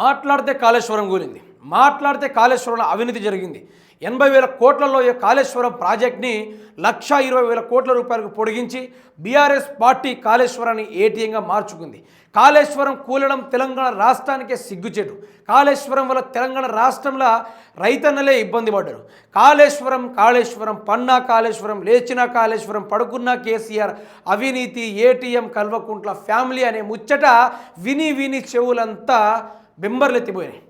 మాట్లాడితే కాళేశ్వరం కూలింది. మాట్లాడితే కాళేశ్వరంలో అవినీతి జరిగింది. ఎనభై వేల కోట్లలో ఈ కాళేశ్వరం ప్రాజెక్ట్ని లక్ష ఇరవై వేల కోట్ల రూపాయలకు పొడిగించి బీఆర్ఎస్ పార్టీ కాళేశ్వరాన్ని ఏటీఎంగా మార్చుకుంది. కాళేశ్వరం కూలడం తెలంగాణ రాష్ట్రానికే సిగ్గుచేటు. కాళేశ్వరం వల్ల తెలంగాణ రాష్ట్రంలో రైతన్నలే ఇబ్బంది పడ్డారు. కాళేశ్వరం కాళేశ్వరం పన్నా కాళేశ్వరం లేచిన కాళేశ్వరం పడుకున్న కేసీఆర్ అవినీతి ఏటీఎం కల్వకుంట్ల ఫ్యామిలీ అనే ముచ్చట విని విని చెవులంతా బెంబర్లెత్తిపోయినాయి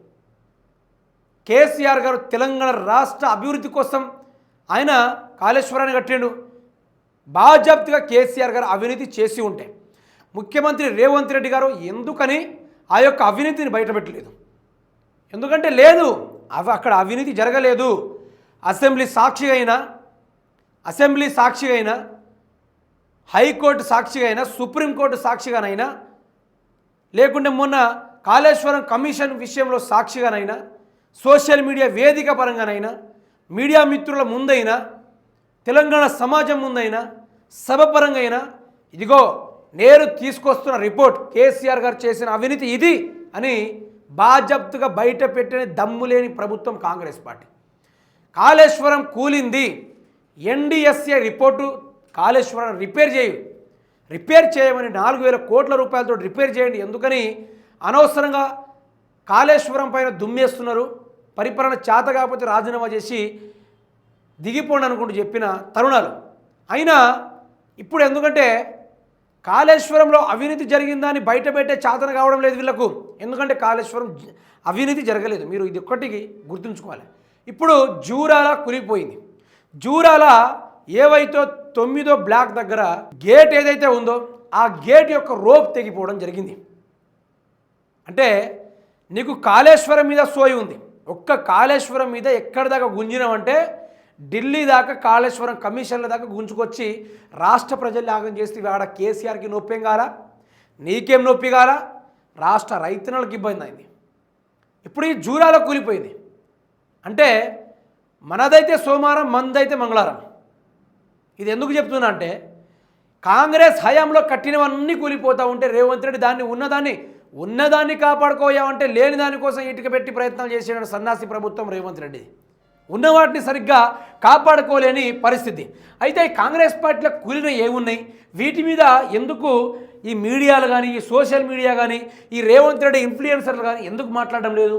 కేసీఆర్ గారు తెలంగాణ రాష్ట్ర అభివృద్ధి కోసం ఆయన కాళేశ్వరాన్ని కట్టిండు. బాజాప్తిగా కేసీఆర్ గారు అవినీతి చేసి ఉంటే. ముఖ్యమంత్రి రేవంత్ రెడ్డి గారు ఎందుకని ఆ యొక్క అవినీతిని బయటపెట్టలేదు? ఎందుకంటే లేదు అవి అక్కడ అవినీతి జరగలేదు. అసెంబ్లీ సాక్షిగా అయినా అసెంబ్లీ సాక్షిగా అయినా హైకోర్టు సాక్షిగా అయినా సుప్రీంకోర్టు సాక్షిగానైనా లేకుంటే మొన్న కాళేశ్వరం కమిషన్ విషయంలో సాక్షిగానైనా సోషల్ మీడియా వేదిక పరంగానైనా మీడియా మిత్రుల ముందైనా తెలంగాణ సమాజం ముందైనా సభ పరంగా అయినా ఇదిగో నేను తీసుకొస్తున్న రిపోర్ట్ కేసీఆర్ గారు చేసిన అవినీతి ఇది అని బాజప్తుగా బయట పెట్టిన దమ్ము లేని ప్రభుత్వం కాంగ్రెస్ పార్టీ. కాళేశ్వరం కూలింది ఎన్డీఎస్ఏ రిపోర్టు కాళేశ్వరం రిపేర్ చేయు. రిపేర్ చేయమని నాలుగు వేల కోట్ల రూపాయలతో రిపేర్ చేయండి ఎందుకని అనవసరంగా కాళేశ్వరం పైన దుమ్మేస్తున్నారు. పరిపాలన చేత కాకపోతే రాజీనామా చేసి దిగిపోండి అనుకుంటూ చెప్పిన తరుణాలు. అయినా ఇప్పుడు ఎందుకంటే కాళేశ్వరంలో అవినీతి జరిగిందా అని బయట పెట్టే చాతన కావడం లేదు వీళ్ళకు. ఎందుకంటే కాళేశ్వరం అవినీతి జరగలేదు. మీరు ఇది ఒక్కటికి గుర్తుంచుకోవాలి. ఇప్పుడు జూరాల కురిగిపోయింది. జూరాల ఏవైతే తొమ్మిదో బ్లాక్ దగ్గర గేట్ ఏదైతే ఉందో ఆ గేట్ యొక్క రోప్ తెగిపోవడం జరిగింది. అంటే నీకు కాళేశ్వరం మీద సోయి ఉంది. ఒక్క కాళేశ్వరం మీద ఎక్కడి దాకా గుంజినామంటే ఢిల్లీ దాకా కాళేశ్వరం కమిషన్ల దాకా గుంజుకొచ్చి రాష్ట్ర ప్రజలు యాగం చేస్తే ఆడ కేసీఆర్కి నొప్పేం కాలా? నీకేం నొప్పి కాలా? రాష్ట్ర రైతన్నలకు ఇబ్బంది అయింది. ఇప్పుడు ఈ జూరాలో కూలిపోయింది. అంటే మనదైతే సోమవారం మందైతే మంగళవారం. ఇది ఎందుకు చెప్తున్నా అంటే కాంగ్రెస్ హయాంలో కట్టినవన్నీ కూలిపోతూ ఉంటే రేవంత్ రెడ్డి దాన్ని ఉన్నదాన్ని ఉన్నదాన్ని కాపాడుకోయామంటే లేని దానికోసం ఇటుక పెట్టి ప్రయత్నం చేసేవాడు సన్నాసి ప్రభుత్వం రేవంత్ రెడ్డి. ఉన్న వాటిని సరిగ్గా కాపాడుకోలేని పరిస్థితి. అయితే ఈ కాంగ్రెస్ పార్టీలో కూలిన ఏమున్నాయి? వీటి మీద ఎందుకు ఈ మీడియాలు కానీ ఈ సోషల్ మీడియా కానీ ఈ రేవంత్ రెడ్డి ఇన్ఫ్లుయెన్సర్లు కానీ ఎందుకు మాట్లాడడం లేదు?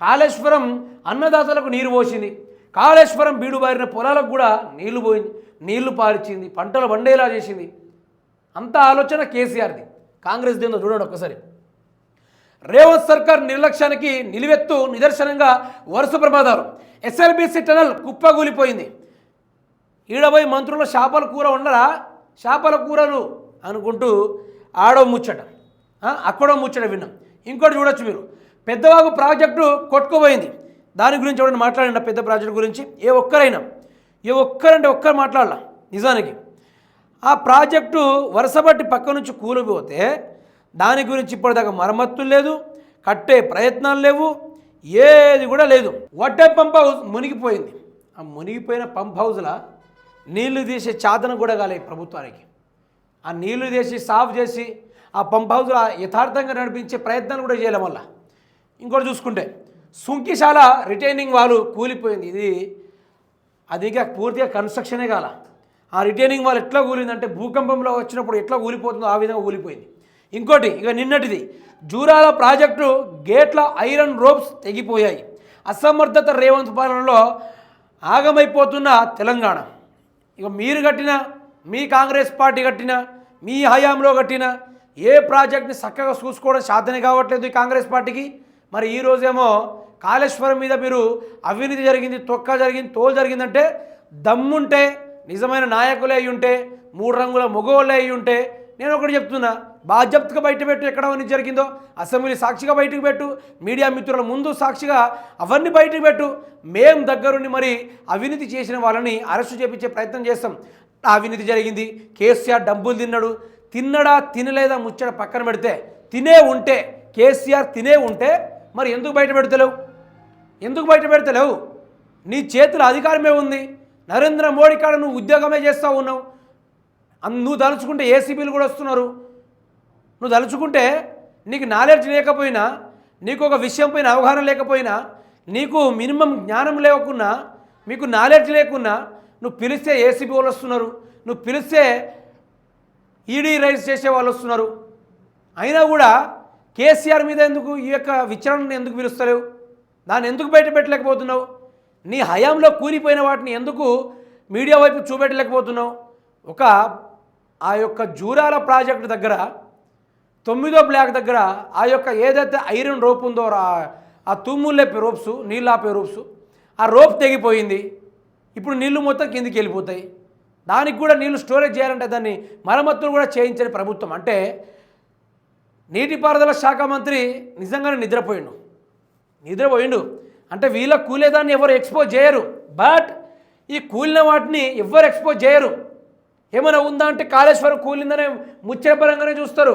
కాళేశ్వరం అన్నదాతలకు నీరు పోసింది. కాళేశ్వరం బీడుబారిన పొలాలకు కూడా నీళ్ళు పోయింది నీళ్ళు పారిచింది పంటలు వండేలా చేసింది. అంత ఆలోచన కేసీఆర్ది. కాంగ్రెస్ దీంతో చూడండి ఒక్కసారి. రేవంత్ సర్కార్ నిర్లక్ష్యానికి నిలువెత్తు నిదర్శనంగా వరుస ప్రమాదాలు. SLBC tunnel కుప్పగూలిపోయింది. ఈడబోయి మంత్రుల చేపల కూర ఉండరా చేపల కూరలు అనుకుంటూ ఆడో ముచ్చట. అక్కడో ముచ్చట విన్నాం. ఇంకోటి చూడొచ్చు మీరు. పెద్దవాగు ప్రాజెక్టు కొట్టుకుపోయింది. దాని గురించి ఎవరైనా మాట్లాడండి పెద్ద ప్రాజెక్టు గురించి? ఏ ఒక్కరైనా. ఏ ఒక్కరంటే ఒక్కరు మాట్లాడాల. నిజానికి. ఆ ప్రాజెక్టు వరుసబట్టి పక్క నుంచి కూలిపోతే దాని గురించి ఇప్పటిదాకా మరమ్మతులు లేదు కట్టే ప్రయత్నాలు లేవు ఏది కూడా లేదు. వడ్డే పంప్ హౌస్ మునిగిపోయింది. ఆ మునిగిపోయిన పంప్ హౌస్లో నీళ్ళు తీసే చాతన కూడా కాలే ప్రభుత్వానికి. ఆ నీళ్ళు తీసి సాఫ్ చేసి ఆ పంప్ హౌస్లో యథార్థంగా నడిపించే ప్రయత్నాలు కూడా చేయలేం వల్ల ఇంకోటి చూసుకుంటే సుంకిశాల రిటైనింగ్ వాళ్ళు కూలిపోయింది. ఇది అది ఇంకా పూర్తిగా కన్స్ట్రక్షనే కాల. ఆ రిటైనింగ్ వాళ్ళు ఎట్లా కూలిందంటే భూకంపంలో వచ్చినప్పుడు ఎట్లా కూలిపోతుందో ఆ విధంగా కూలిపోయింది. ఇంకోటి ఇక నిన్నటిది జూరాల ప్రాజెక్టు గేట్ల ఐరన్ రోప్స్ తెగిపోయాయి. అసమర్థత రేవంత్ పాలనలో ఆగమైపోతున్న తెలంగాణ. ఇక మీరు కట్టిన మీ కాంగ్రెస్ పార్టీ కట్టిన మీ హయాంలో కట్టిన ఏ ప్రాజెక్ట్ని చక్కగా చూసుకోవడం సాధనే కావట్లేదు ఈ కాంగ్రెస్ పార్టీకి. మరి ఈరోజేమో కాళేశ్వరం మీద మీరు అవినీతి జరిగింది తొక్క జరిగింది తోలు జరిగిందంటే దమ్ముంటే నిజమైన నాయకులే అయి ఉంటే మూడు రంగుల మగవాళ్ళే అయి ఉంటే నేను ఒకటి చెప్తున్నా బాధ్యతగా బయట పెట్టు ఎక్కడ అవన్నీ జరిగిందో అసెంబ్లీ సాక్షిగా బయటకు పెట్టు మీడియా మిత్రుల ముందు సాక్షిగా అవన్నీ బయటకు పెట్టు. మేం దగ్గరుండి మరి అవినీతి చేసిన వాళ్ళని అరెస్టు చేపించే ప్రయత్నం చేస్తాం. అవినీతి జరిగింది కేసీఆర్ డబ్బులు తిన్నాడు. తిన్నడా తినలేదా ముచ్చట పక్కన పెడితే తినే ఉంటే కేసీఆర్ తినే ఉంటే మరి ఎందుకు బయట పెడతలేవు? ఎందుకు బయట పెడతలేవు? నీ చేతుల అధికారమే ఉంది. నరేంద్ర మోడీ కాడ నువ్వు ఉద్యోగమే చేస్తూ ఉన్నావు. నువ్వు తలుచుకుంటే ఏసీబీలు కూడా వస్తున్నారు. నువ్వు తలుచుకుంటే నీకు నాలెడ్జ్ లేకపోయినా నీకు ఒక విషయం పైన అవగాహన లేకపోయినా నీకు మినిమం జ్ఞానం లేకున్నా మీకు నాలెడ్జ్ లేకున్నా నువ్వు పిలిస్తే ఏసీబీ వాళ్ళు వస్తున్నారు. నువ్వు పిలిస్తే ఈడీ రైజ్ చేసే వాళ్ళు వస్తున్నారు. అయినా కూడా కేసీఆర్ మీద ఎందుకు ఈ యొక్క విచారణను ఎందుకు పిలుస్తలేవు? దాన్ని ఎందుకు బయట పెట్టలేకపోతున్నావు? నీ హయాంలో కూలిపోయిన వాటిని ఎందుకు మీడియా వైపు చూపెట్టలేకపోతున్నావు? ఒక ఆ యొక్క జూరాల ప్రాజెక్టు దగ్గర తొమ్మిదో బ్లాక్ దగ్గర ఆ యొక్క ఏదైతే ఐరన్ రోప్ ఉందో ఆ ఆ తుమ్ముళ్ళే రోప్స్ నీళ్ళు ఆపే రోప్స్ ఆ రోప్ తెగిపోయింది. ఇప్పుడు నీళ్ళు మొత్తం కిందికి వెళ్ళిపోతాయి. దానికి కూడా నీళ్ళు స్టోరేజ్ చేయాలంటే దాన్ని మరమ్మతులు కూడా చేయించని ప్రభుత్వం. అంటే నీటిపారుదల శాఖ మంత్రి నిజంగానే నిద్రపోయిండు. నిద్రపోయిండు. అంటే వీళ్ళ కూలేదాన్ని ఎవరు ఎక్స్పోజ్ చేయరు. బట్ ఈ కూలిన వాటిని ఎవరు ఎక్స్పోజ్ చేయరు. ఏమైనా ఉందా అంటే కాళేశ్వరం కూలిందనే ముచ్చటపరంగానే చూస్తారు.